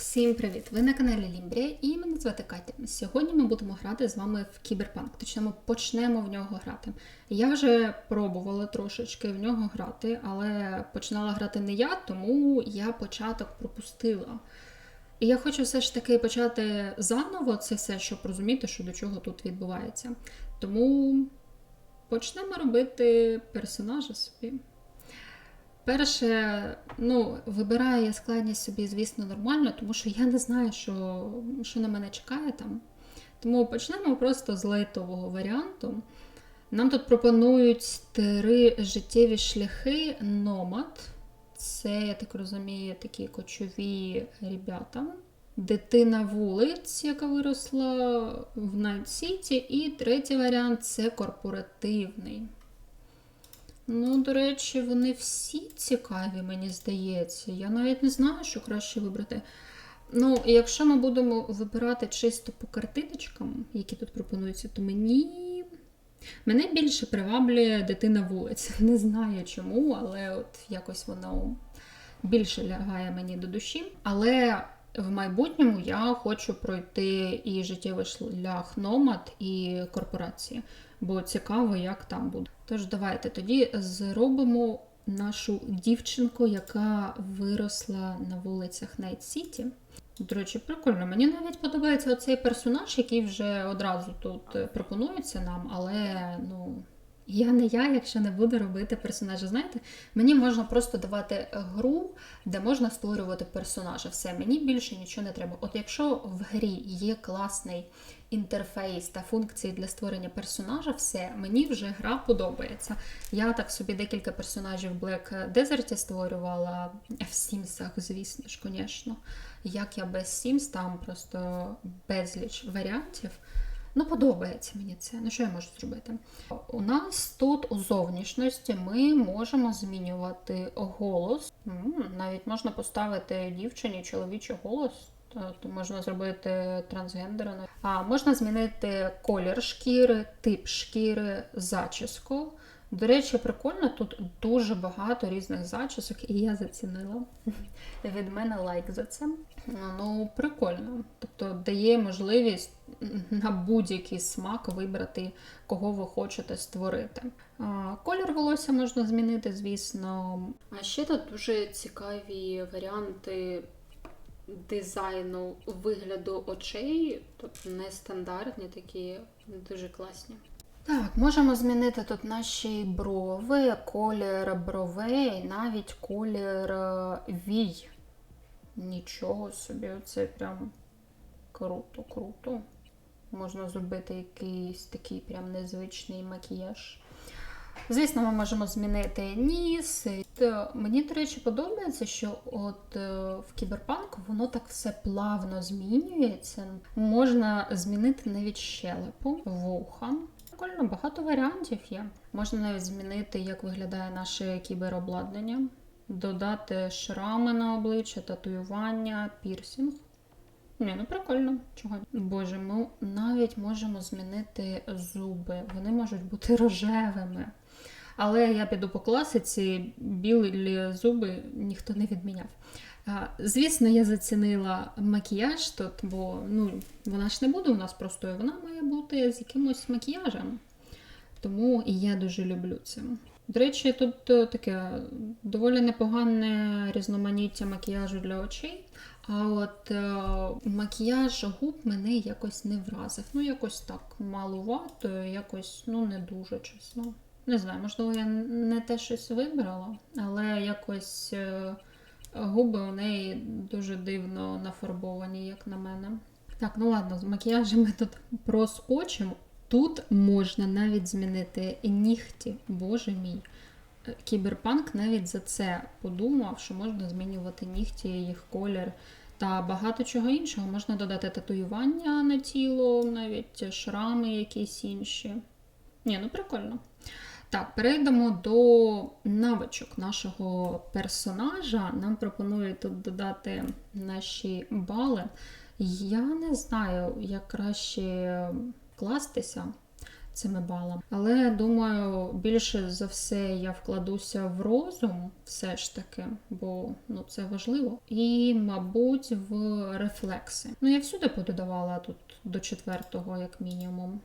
Всім привіт! Ви на каналі Лімбрія і мене звати Катя. Сьогодні ми будемо грати з вами в кіберпанк. Точно ми почнемо в нього грати. Я вже пробувала трошечки в нього грати, але починала грати не я, тому я початок пропустила. І я хочу все ж таки почати заново це все, щоб розуміти, що до чого тут відбувається. Тому почнемо робити персонажа собі. Перше, ну, вибираю я складність собі, звісно, нормально, тому що я не знаю, що, що на мене чекає там. Тому почнемо просто з лайтового варіанту. Нам тут пропонують три життєві шляхи номад. Це, я так розумію, такі кочові ребята. Дитина вулиць, яка виросла в Найт Сіті. І третій варіант це корпоративний. Ну, до речі, вони всі цікаві, мені здається. Я навіть не знаю, що краще вибрати. Ну, якщо ми будемо вибирати чисто по картиночкам, які тут пропонуються, то мені. Мене більше приваблює дитина вулиць. Не знаю чому, але от якось воно більше лягає мені до душі. Але в майбутньому я хочу пройти і життєвий шлях номад, і корпорації, бо цікаво, як там буде. Тож давайте тоді зробимо нашу дівчинку, яка виросла на вулицях Найт Сіті. До речі, прикольно. Мені навіть подобається оцей персонаж, який вже одразу тут пропонується нам, але ну. Я не я, якщо не буду робити персонажа. Знаєте, мені можна просто давати гру, де можна створювати персонажа. Все, мені більше нічого не треба. От якщо в грі є класний інтерфейс та функції для створення персонажа, все, мені вже гра подобається. Я так собі декілька персонажів в Black Desert створювала в Sims, звісно ж, звісно. Як я без Sims, там просто безліч варіантів. Ну, подобається мені це. Ну, що я можу зробити? У нас тут у зовнішності ми можемо змінювати голос. Навіть можна поставити дівчині чоловічий голос. Тобто можна зробити трансгендерно. А можна змінити колір шкіри, тип шкіри, зачіску. До речі, прикольно, тут дуже багато різних зачісок, і я зацінила. Від мене лайк за це. Ну, прикольно. Тобто дає можливість на будь-який смак вибрати, кого ви хочете створити. Колір волосся можна змінити, звісно. А ще тут дуже цікаві варіанти дизайну вигляду очей, тобто нестандартні, такі дуже класні. Так, можемо змінити тут наші брови, колір бровей, навіть колір е, вій. Нічого собі, це прям круто, круто. Можна зробити якийсь такий прям незвичний макіяж. Звісно, ми можемо змінити ніс. Мені, до речі, подобається, що от е, в кіберпанку воно так все плавно змінюється. Можна змінити навіть щелепу, вуха. Прикольно, багато варіантів є. Можна навіть змінити, як виглядає наше кіберобладнання, додати шрами на обличчя, татуювання, пірсінг. Ні, ну прикольно, чого. Боже, ми навіть можемо змінити зуби. Вони можуть бути рожевими. Але я піду по класиці, білі зуби ніхто не відміняв. Звісно, я зацінила макіяж тут, бо ну, вона ж не буде у нас простою, вона має бути з якимось макіяжем. Тому і я дуже люблю це. До речі, тут е, таке доволі непогане різноманіття макіяжу для очей. А от е, макіяж губ мене якось не вразив. Ну, якось так малувато, якось ну, не дуже чесно. Не знаю, можливо, я не те щось вибрала, але якось. Е, Губи у неї дуже дивно нафарбовані, як на мене. Так, ну ладно, з макіяжем ми тут проскочимо. Тут можна навіть змінити нігті, боже мій. Кіберпанк навіть за це подумав, що можна змінювати нігті, їх колір та багато чого іншого. Можна додати татуювання на тіло, навіть шрами якісь інші. Ні, ну прикольно. Так, перейдемо до навичок нашого персонажа. Нам пропонують тут додати наші бали. Я не знаю, як краще кластися. цими балами. Але думаю, більше за все я вкладуся в розум, все ж таки, бо ну це важливо. І, мабуть, в рефлекси. Ну, я всюди пододавала тут до четвертого, як мінімум.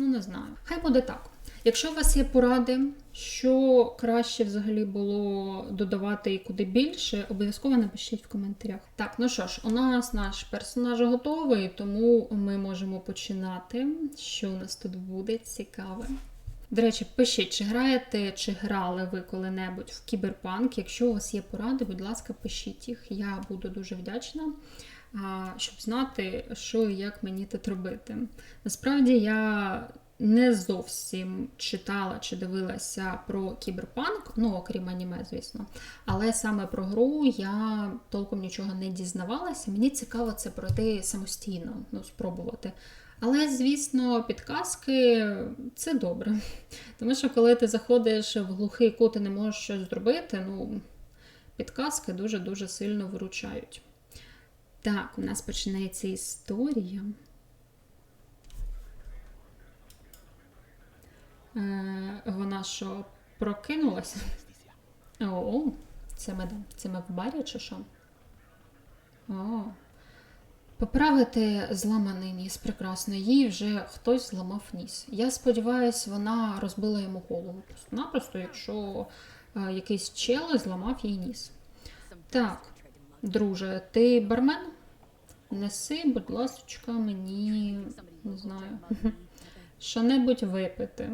Ну, не знаю. Хай буде так. Якщо у вас є поради, що краще взагалі було додавати і куди більше, обов'язково напишіть в коментарях. Так, ну що ж, у нас наш персонаж готовий, тому ми можемо починати. Що у нас тут буде цікаве? До речі, пишіть, чи граєте, чи грали ви коли-небудь в кіберпанк. Якщо у вас є поради, будь ласка, пишіть їх. Я буду дуже вдячна, щоб знати, що і як мені тут робити. Насправді я не зовсім читала чи дивилася про кіберпанк, ну окрім аніме, звісно. Але саме про гру я толком нічого не дізнавалася. Мені цікаво це пройти самостійно, ну, спробувати. Але, звісно, підказки це добре. Тому що коли ти заходиш в глухий кут і не можеш щось зробити, ну, підказки дуже-дуже сильно виручають. Так, у нас починається історія. Е, вона що прокинулася? О, це ми, це ми в барі чи що? О. Поправити зламаний ніс прекрасно. Їй вже хтось зламав ніс. Я сподіваюся, вона розбила йому голову. Просто-напросто, якщо е, якийсь чел зламав їй ніс. Так, друже, ти бармен? Неси, будь ласочка, мені не знаю. Що-небудь випити.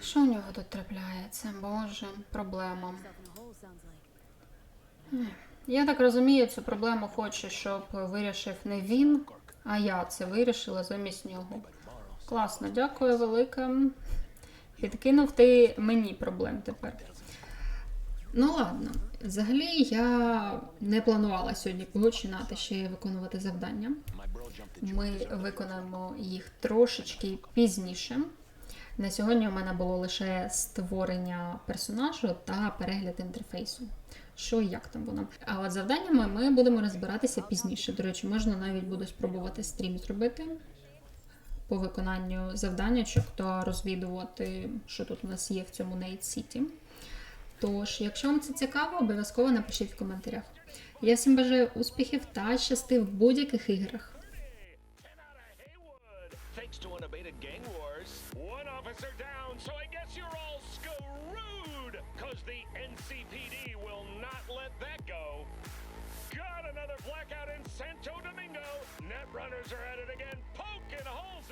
Що у нього тут трапляється? Боже, проблема. Я так розумію, цю проблему хоче, щоб вирішив не він, а я це вирішила замість нього. Класно, дякую велике. Підкинув ти мені проблем тепер. Ну ладно, взагалі я не планувала сьогодні починати ще виконувати завдання. Ми виконаємо їх трошечки пізніше. На сьогодні у мене було лише створення персонажу та перегляд інтерфейсу. Що і як там воно. А от завданнями ми будемо розбиратися пізніше. До речі, можна навіть буду спробувати стрім зробити по виконанню завданнячок та розвідувати, що тут у нас є в цьому Нейт Сіті. Тож, якщо вам це цікаво, обов'язково напишіть в коментарях. Я всім бажаю успіхів та щасти в будь-яких іграх. The. Got another blackout in Santo Domingo. Net runners are at it again, poking holes